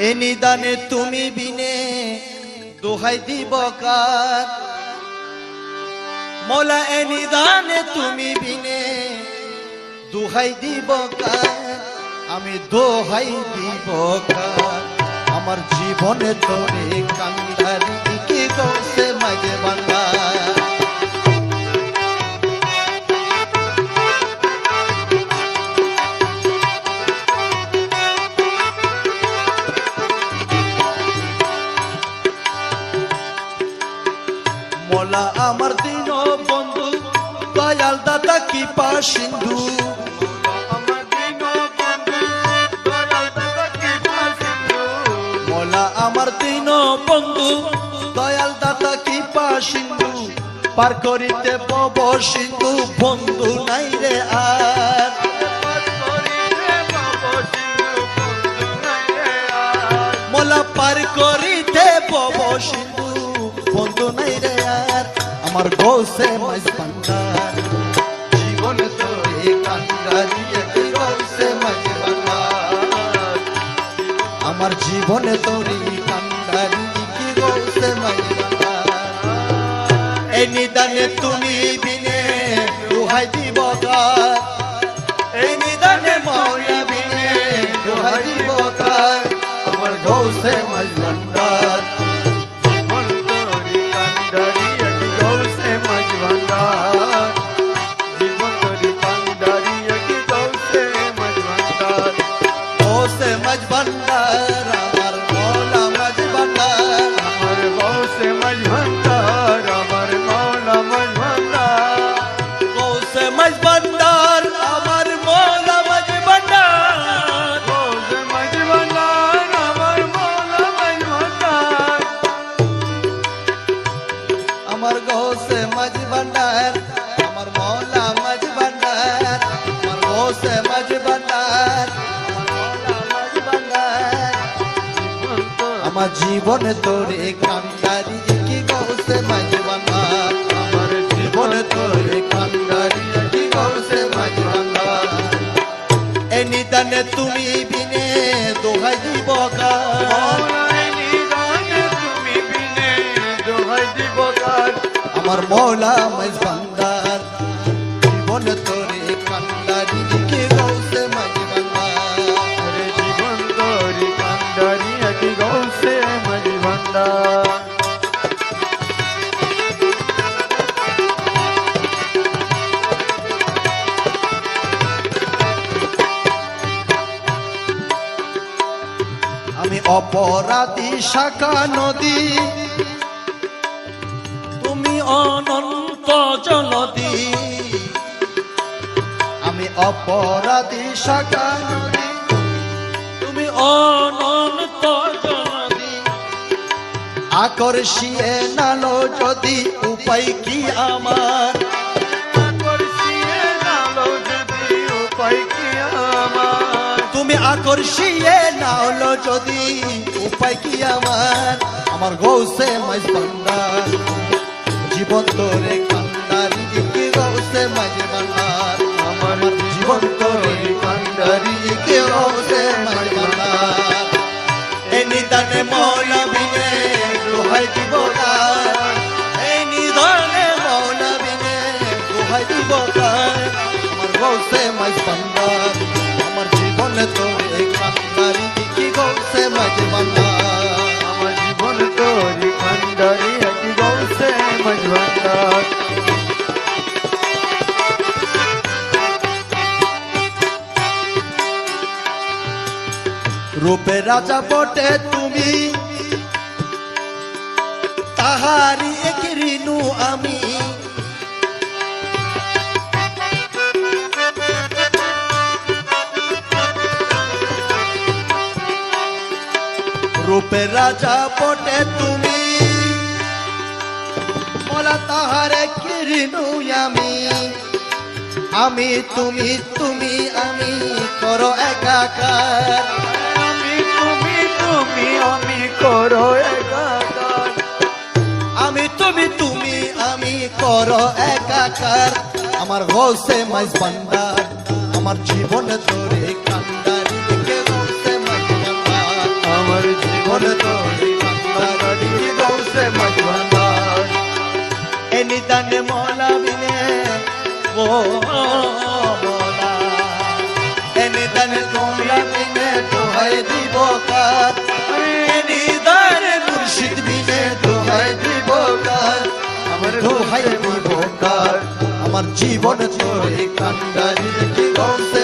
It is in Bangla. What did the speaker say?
এ নিদানে তুমি বিনে দোহাই দিব কার? মোলা, এ নিদানে তুমি বিনে দোহাই দিব কার? আমি দোহাই দিব কার? আমার জীবনে তোরে কান্দারি কি গৌসে মাঝে বাংলা মোলা আমার দিন বন্ধু দয়াল দাদা কি পা সিন্ধু? মোলা আমার দিন বন্ধু দয়াল দাদা কি পা সিন্ধু? পার করিতে পব সিন্ধু বন্ধু নাই রে আর। মোলা পার করিতে পব সিন্ধু আমার গৌসে মাইজ বান্দার। জীবন তোরে কান্দারি একই গৌসে মাইজ বান্দার। আমার জীবনে তোরি বান্দার। নিদানে তুমি বিনে গৌসে মাইজ বান্দার আমার মৌলা মাইজ বান্দার গৌসে মাইজ বান্দার আমার মৌলা মাইজ বান্দার আমার গৌসে মাঝ ভান্ডার আমার মৌলা মাঝ ভান্ডার আমার গৌসে মাঝ ভান্ডার আমার মৌলা আমার জীবনে তোরে কান্দারি কি গৌসে মাঝ ভান্ডার আমার জীবনে তোরে কান্দারি কি গৌসে মাঝ এ নিদানে তুমি বিনে দোহাই দিব আমার মৌলা মাইজ জীবন তোরে অপরাধী শাখা নদী। তুমি অনন্ত জলদি আমি অপরাধী শাখা নদী। তুমি অনন্ত জলদি আকর্ষিয়ে নালো যদি উপায় কি আমার? তুমি আকর্ষিয়ে না হলো যদি, উপায় কি আমার? আমার গৌসে মাইজ ভান্ডার, জীবন তোরে কান্দার গৌসে মাইজ রূপে রাজা বটে তুমি। তাহারি এক আমি। রূপে রাজা বটে তুমি। বলা তাহারে কি ঋণু আমি। আমি তুমি তুমি, আমি করো একাকার। করো একাকার। আমি তুমি তুমি, আমি করো একাকার। আমার গৌসে মাইজ ভান্ডার আমার জীবন তোরে কান্ডার গৌসে মাইজ ভান্ডার আমার জীবন তোরে কান্ডার গৌসে মাইজ ভান্ডার এ নিদানে মলা বিনে ও মলা। এ নিদানে তোমরা বিনে তোহাই দিব কার। দিব আমার দোহাই দিব আমার জীবন তোরে কান্ডারি কি গৌসে